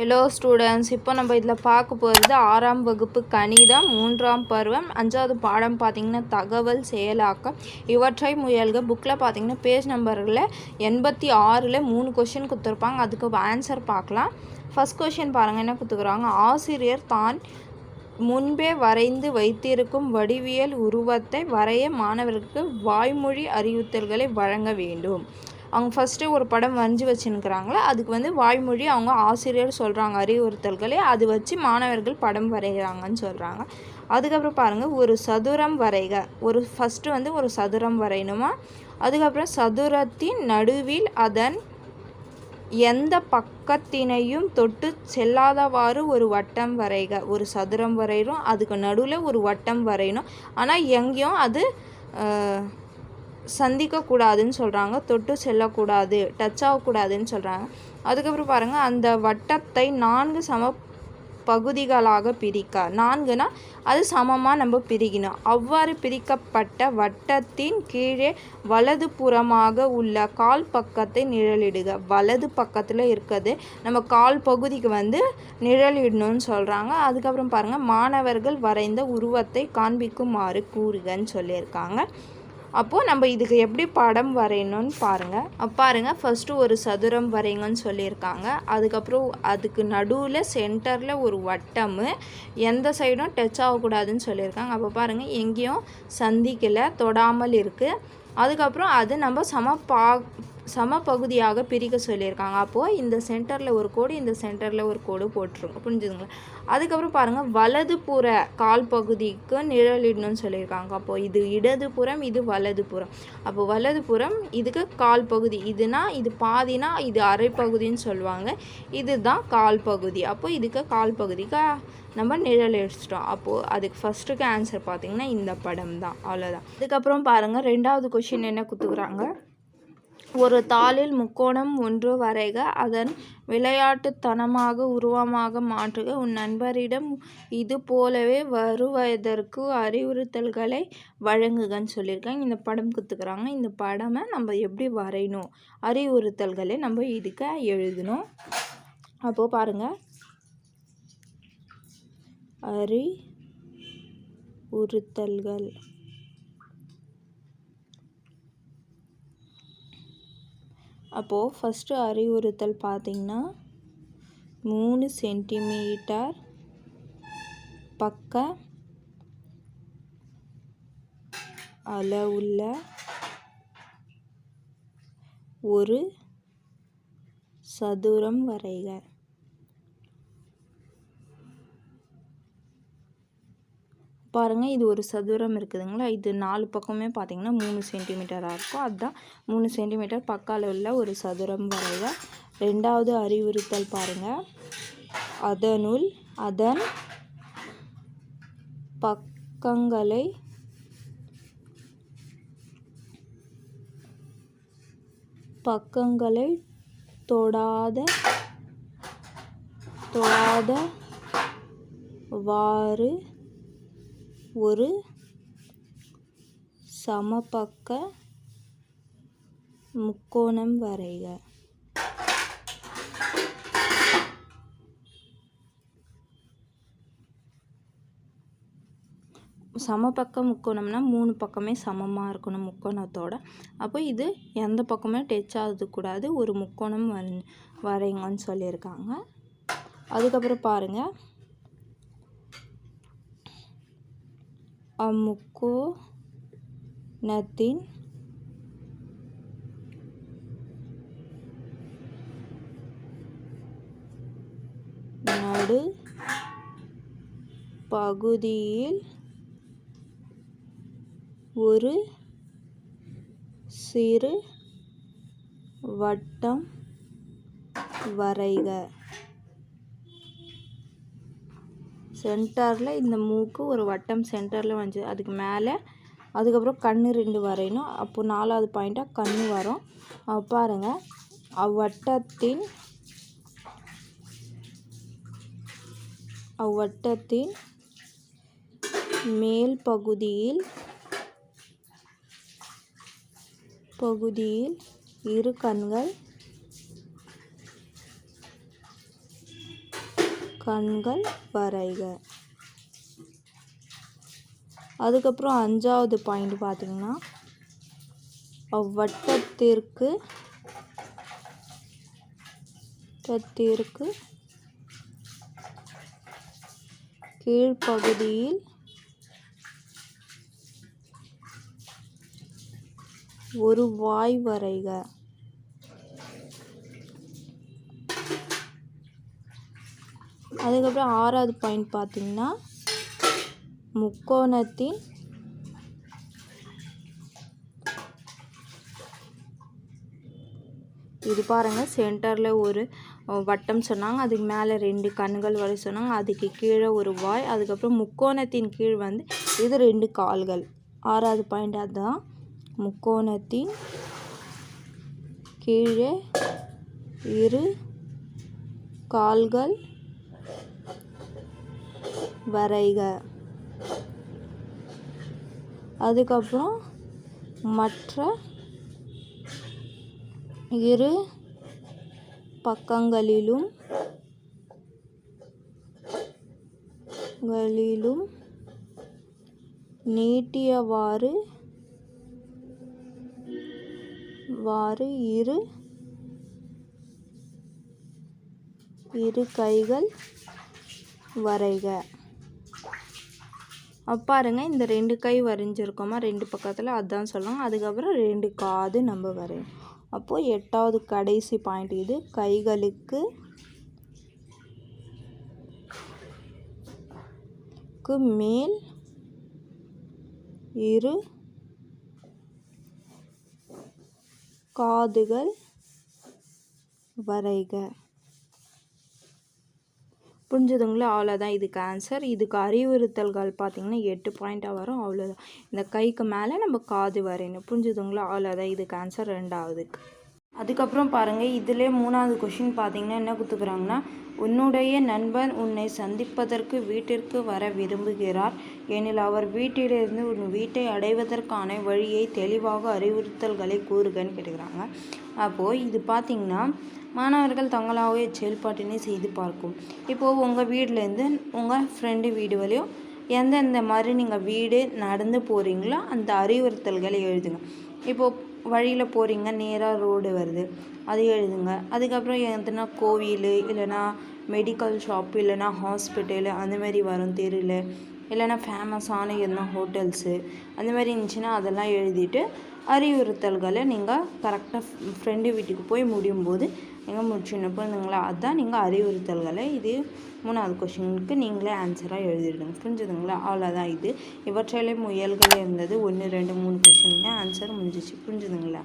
Hello students இப்போ நம்ம இதில் பார்க்க போகிறது ஆறாம் வகுப்பு கணிதம் மூன்றாம் பருவம் அஞ்சாவது பாடம் பார்த்திங்கன்னா தகவல் செயலாக்கம். இவற்றை முயல்க. புக்கில் பார்த்திங்கன்னா பேஜ் நம்பரில் எண்பத்தி ஆறில் மூணு கொஷின் கொடுத்துருப்பாங்க. அதுக்கு ஆன்சர் பார்க்கலாம். ஃபஸ்ட் கொஷின் பாருங்கள் என்ன கொடுத்துக்குறாங்க ஆசிரியர் தான் முன்பே வரைந்து வைத்திருக்கும் வடிவியல் உருவத்தை வரைய மாணவர்களுக்கு வாய்மொழி அறிவுறுத்தல்களை வழங்க வேண்டும். அவங்க ஃபஸ்ட்டு ஒரு படம் வரைஞ்சி வச்சுன்னுக்குறாங்களே அதுக்கு வந்து வாய்மொழி அவங்க ஆசிரியர் சொல்கிறாங்க அறிவுறுத்தல்களே அது வச்சு மாணவர்கள் படம் வரைகிறாங்கன்னு சொல்கிறாங்க அதுக்கப்புறம் பாருங்கள் ஒரு சதுரம் வரைக. ஒரு ஃபஸ்ட்டு வந்து ஒரு சதுரம் வரையணுமா? அதுக்கப்புறம் சதுரத்தின் நடுவில் அதன் எந்த பக்கத்தினையும் தொட்டு செல்லாதவாறு ஒரு வட்டம் வரைக. ஒரு சதுரம் வரைகிறோம் அதுக்கு நடுவில் ஒரு வட்டம் வரையணும். ஆனால் எங்கேயும் அது சந்திக்கக்கூடாதுன்னு சொல்கிறாங்க தொட்டு செல்லக்கூடாது டச் ஆகக்கூடாதுன்னு சொல்கிறாங்க அதுக்கப்புறம் பாருங்கள் அந்த வட்டத்தை நான்கு சம பகுதிகளாக பிரிக்க நான்குனா அது சமமாக நம்ம பிரிக்கணும். அவ்வாறு பிரிக்கப்பட்ட வட்டத்தின் கீழே வலது புறமாக உள்ள கால் பக்கத்தை நிழலிடுக. வலது பக்கத்தில் இருக்கிறது நம்ம கால் பகுதிக்கு வந்து நிழலிடணும்னு சொல்கிறாங்க அதுக்கப்புறம் பாருங்கள் மாணவர்கள் வரைந்த உருவத்தை காண்பிக்குமாறு கூறுகன்னு சொல்லியிருக்காங்க. அப்போது நம்ம இதுக்கு எப்படி படம் வரையணும்னு பாருங்கள் பாருங்கள் ஃபஸ்ட்டு ஒரு சதுரம் வரைங்கன்னு சொல்லியிருக்காங்க. அதுக்கப்புறம் அதுக்கு நடுவில் சென்டரில் ஒரு வட்டம். எந்த சைடும் டச் ஆகக்கூடாதுன்னு சொல்லியிருக்காங்க. அப்போ பாருங்கள் எங்கேயும் சந்திக்கலை தொடாமல் இருக்குது அதுக்கப்புறம் அது நம்ம சம பா சம பகுதியாக பிரிக்க சொல்லியிருக்காங்க. அப்போது இந்த சென்டரில் ஒரு கோடு இந்த சென்டரில் ஒரு கோடு போட்டுருங்க புரிஞ்சுதுங்களா? அதுக்கப்புறம் பாருங்கள் வலதுபுற கால் பகுதிக்கு நிழலிடணும்னு சொல்லியிருக்காங்க. அப்போது இது இடதுபுறம் இது வலதுபுறம் அப்போ வலதுபுறம் இதுக்கு கால் பகுதி. இதுனா இது பாதினா இது அரை பகுதின்னு சொல்லுவாங்க. இதுதான் கால் பகுதி. அப்போது இதுக்கு கால் பகுதிக்கு நம்ம நிழல் அடிச்சிட்டோம் அப்போது அதுக்கு ஃபஸ்ட்டுக்கு ஆன்சர் பார்த்திங்கன்னா இந்த படம் தான் அவ்வளோதான் அதுக்கப்புறம் பாருங்கள் ரெண்டாவது கொஷின் என்ன கொடுத்துக்குறாங்க ஒரு தாளில் முக்கோணம் ஒன்று வரைக அதன் விளையாட்டுத்தனமாக உருவமாக மாற்றுக. உன் நண்பரிடம் இது போலவே வருவதற்கு அறிவுறுத்தல்களை வழங்குகன்னு சொல்லியிருக்காங்க. இந்த படம் கொடுத்துக்கிறாங்க இந்த படமை நம்ம எப்படி வரையணும்? அறிவுறுத்தல்களை நம்ம இதுக்கு எழுதணும். அப்போது பாருங்கள் அறி உறுத்தல்கள் அப்போது ஃபஸ்ட்டு அறிவுறுத்தல் பார்த்திங்கன்னா மூணு சென்டிமீட்டர் பக்க அளவுள்ள ஒரு சதுரம் வரைக. பாருங்கள் இது ஒரு சதுரம் இருக்குதுங்களா? இது நாலு பக்கமே பார்த்தீங்கன்னா மூணு சென்டிமீட்டராக இருக்கும். அதுதான் மூணு சென்டிமீட்டர் பக்க அளவில் ஒரு சதுரம் வரைய. ரெண்டாவது அறிவுறுத்தல் பாருங்கள் அதனுள் அதன் பக்கங்களை பக்கங்களை தொடாத தொடாத வாறு ஒரு சமபக்க முக்கோணம் வரைக. சமபக்க முக்கோணம்னா மூணு பக்கமே சமமாக இருக்கணும் முக்கோணத்தோட. அப்போ இது எந்த பக்கமே டச் ஆகக்கூடாது ஒரு முக்கோணம் வரைங்கன்னு சொல்லியிருக்காங்க. அதுக்கப்புறம் பாருங்கள் அம்முக்கோணத்தின் நடு பகுதியில் ஒரு சிறு வட்டம் வரைக. சென்டரில் இந்த மூக்கு ஒரு வட்டம் சென்டரில் வந்து அதுக்கு மேலே அதுக்கப்புறம் கண் ரெண்டு வரையணும். அப்போ நாலாவது பாயிண்ட்டாக கண் வரும். பாருங்கள் அவ்வட்டத்தின் அவ்வட்டத்தின் மேல் பகுதியில் பகுதியில் இரு கண்கள் கண்கள் வரைக. அதுக்கப்புறம் அஞ்சாவது பாயிண்ட் பார்த்தீங்கன்னா அவ்வட்டத்திற்கு வட்டத்திற்கு கீழ்ப்பகுதியில் ஒரு வாய் வரைக. அதுக்கப்புறம் ஆறாவது பாயிண்ட் பார்த்திங்கன்னா முக்கோணத்தின் இது பாருங்கள் சென்டரில் ஒரு வட்டம் சொன்னாங்க. அதுக்கு மேலே ரெண்டு கண்கள் வரை சொன்னாங்க. அதுக்கு கீழே ஒரு வாய் அதுக்கப்புறம் முக்கோணத்தின் கீழ் வந்து இது ரெண்டு கால்கள். ஆறாவது பாயிண்ட் அதுதான். முக்கோணத்தின் கீழே இரு கால்கள். வரைக. அதுக்கப்புறம் மற்ற இரு பக்கங்களிலும் களிலும் நீட்டியவாறு வாறு இரு இரு கைகள் வரைக. பாருங்கள் இந்த ரெண்டு கை வரைஞ்சிருக்கோமா ரெண்டு பக்கத்தில் அதான் சொல்லலாம் அதுக்கப்புறம் ரெண்டு காது நம்ம வரையணும். அப்போது எட்டாவது கடைசி பாயிண்ட் இது. கைகளுக்கு மேல் இரு காதுகள் வரைக. புரிஞ்சுதுங்களா? அவ்வளோதான் இதுக்கு ஆன்சர் இதுக்கு அறிவுறுத்தல்கள் பார்த்தீங்கன்னா எட்டு பாயிண்ட்டாக வரும். அவ்வளோதான் இந்த கைக்கு மேலே நம்ம காது வரையணும். புரிஞ்சுதுங்களா? அவ்வளோதான் இதுக்கு ஆன்சர் ரெண்டாவதுக்கு. அதுக்கப்புறம் பாருங்கள் இதிலே மூணாவது கொஷின் பார்த்தீங்கன்னா என்ன கொடுத்துக்கிறாங்கன்னா உன்னுடைய நண்பன் உன்னை சந்திப்பதற்கு வீட்டிற்கு வர விரும்புகிறார். எனில் அவர் வீட்டிலிருந்து உன் வீட்டை அடைவதற்கான வழியை தெளிவாக அறிவுறுத்தல்களை கூறுகன்னு கேட்டுக்கிறாங்க. அப்போது இது பார்த்திங்கன்னா மாணவர்கள் தங்களாகவே செயல்பாட்டினை செய்து பார்க்கும். இப்போது உங்கள் வீட்டிலேருந்து உங்கள் ஃப்ரெண்டு வீடு வரையும் எந்தெந்த மாதிரி நீங்கள் வீடு நடந்து போகிறீங்களோ அந்த அறிவுறுத்தல்களை எழுதுங்க. இப்போது வழியில் போகிறீங்க நேராக ரோடு வருது. அது எழுதுங்க. அதுக்கப்புறம் எதுனா கோவில் இல்லைன்னா மெடிக்கல் ஷாப் இல்லைன்னா ஹாஸ்பிட்டலு அந்த மாதிரி வரும் தெருவில். இல்லைன்னா ஃபேமஸான எதுனா ஹோட்டல்ஸு அந்த மாதிரி இருந்துச்சுன்னா அதெல்லாம் எழுதிட்டு அறிவுறுத்தல்களை நீங்கள் கரெக்டாக ஃப்ரெண்டு வீட்டுக்கு போய் முடியும் போது நீங்கள் முடிச்சுன்னு புரிஞ்சுங்களா அதுதான் நீங்கள் அறிவுறுத்தல்களை இது மூணாவது கொஷினுக்கு நீங்களே ஆன்சராக எழுதிடுங்க. புரிஞ்சுதுங்களா? அவ்வளோதான் இது. இவற்றையிலே முயல்கள் இருந்தது. ஒன்று ரெண்டு மூணு கொஷினுங்க ஆன்சர் முடிஞ்சிச்சு. புரிஞ்சுதுங்களா?